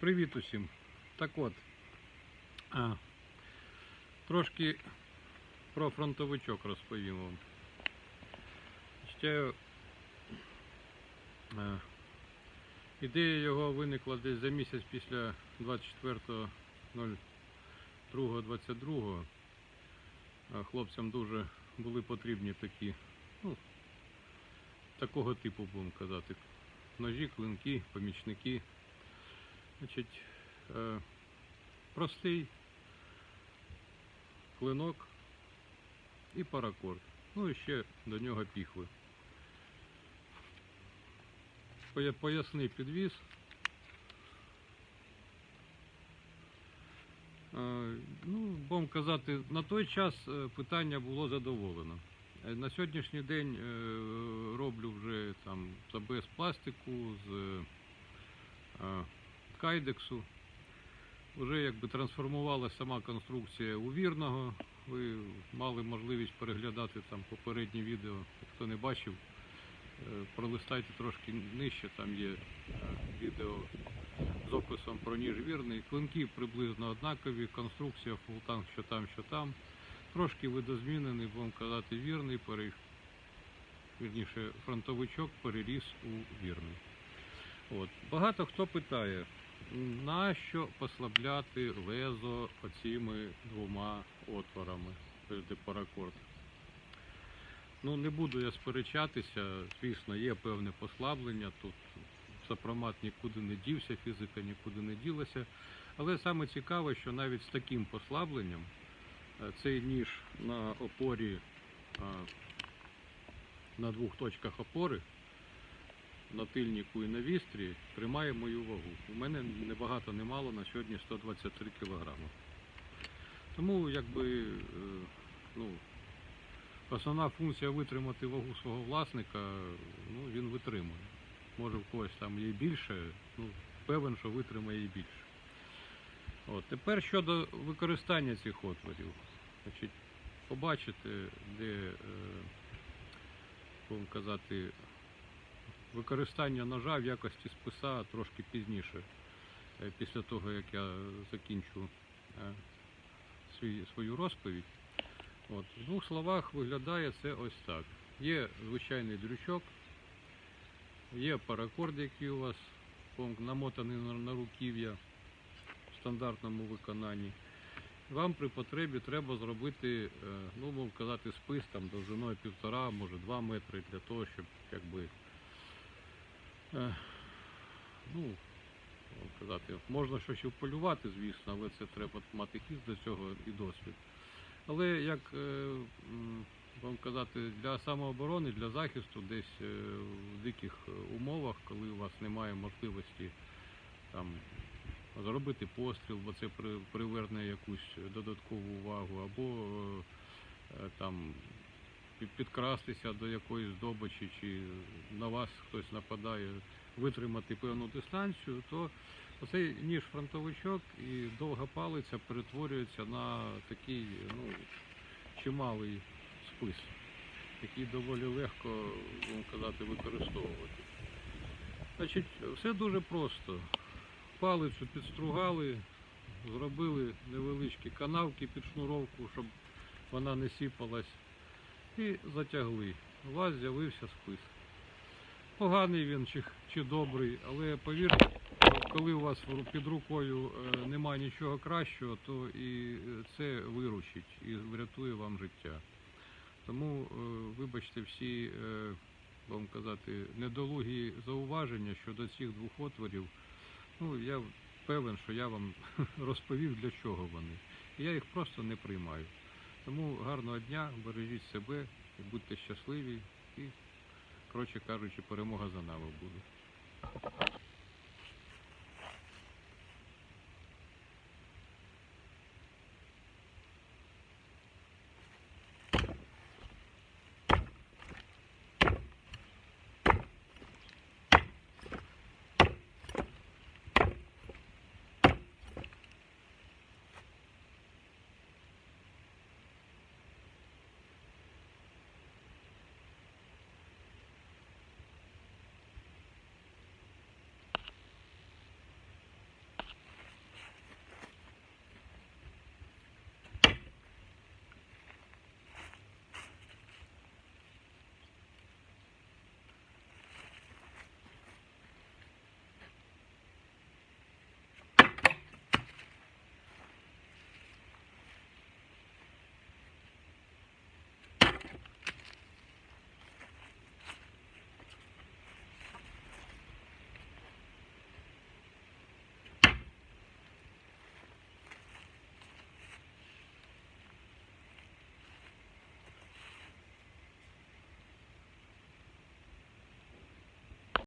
Привіт усім. Так от, а, трошки про фронтовичок розповім вам. Ще, а, ідея його виникла десь за місяць після 24.02.22. Хлопцям дуже були потрібні такі, ну, такого типу, будемо казати, ножі, клинки, помічники. Значить, е, простий клинок і паракорд. Ну і ще до нього піхви. Поясний підвіз. Е, Ну, будемо казати, на той час е, питання було задоволено. На сьогоднішній день роблю вже там з АБС пластику, з кайдексу. Вже якби трансформувалася сама конструкція у вірного. Ви мали можливість переглядати там попередні відео. Хто не бачив, е, пролистайте трошки нижче, там є е, відео з описом про ніж вірний. Клинки приблизно однакові, конструкція фултанг, що там, що там. Трошки видозмінений, будемо казати, вірний, пере... вірніше, фронтовичок переріс у вірний. От. Багато хто питає, нащо послабляти лезо оціми двома отворами паракорд. Ну, не буду я сперечатися, звісно, є певне послаблення. Тут сопромат нікуди не дівся, фізика нікуди не ділася. Але саме цікаве, що навіть з таким послабленням е, цей ніж на опорі, на двох точках опори на тильнику і на вістрі тримає мою вагу. У мене не багато, не мало на сьогодні 123 кг. Тому якби е, ну, основна функція витримати вагу свого власника, ну, він витримує. Може в когось там є більше, ну, певен, що витримає і більше. От. Тепер щодо використання цих отворів. Значить, побачите, де, будемо казати, використання ножа в якості списа трошки пізніше, е, після того, як я закінчу е, свою розповідь. От, в двох словах виглядає це ось так. Є звичайний дрючок, є паракорд, який у вас намотаний на, руків'я в стандартному виконанні. Вам при потребі треба зробити, е, ну, мов казати, спис там довжиною півтора, може два метри для того, щоб якби Ну, казати, можна щось полювати, звісно, але це треба мати хіст до цього і досвід. Але як е, вам казати, для самооборони, для захисту десь е, в диких е, умовах, коли у вас немає можливості там зробити постріл, бо це при- приверне якусь додаткову увагу, або там підкрастися до якоїсь здобичі, чи на вас хтось нападає, витримати певну дистанцію, то оцей ніж фронтовичок і довга палиця перетворюється на такий ну, чималий спис, який доволі легко, будемо казати, використовувати. Значить, все дуже просто. Палицю підстругали, зробили невеличкі канавки під шнуровку, щоб вона не сіпалась і затягли. У вас з'явився спис. Поганий він чи, чи добрий, але повірте, коли у вас під рукою е, немає нічого кращого, то і е, це виручить і врятує вам життя. Тому, е, вибачте, всі, вам казати, недолугі зауваження щодо цих двох отворів. Ну, я певен, що я вам розповів, для чого вони. Я їх просто не приймаю. Тому гарного дня, бережіть себе, будьте щасливі і, коротше кажучи, перемога за нами буде.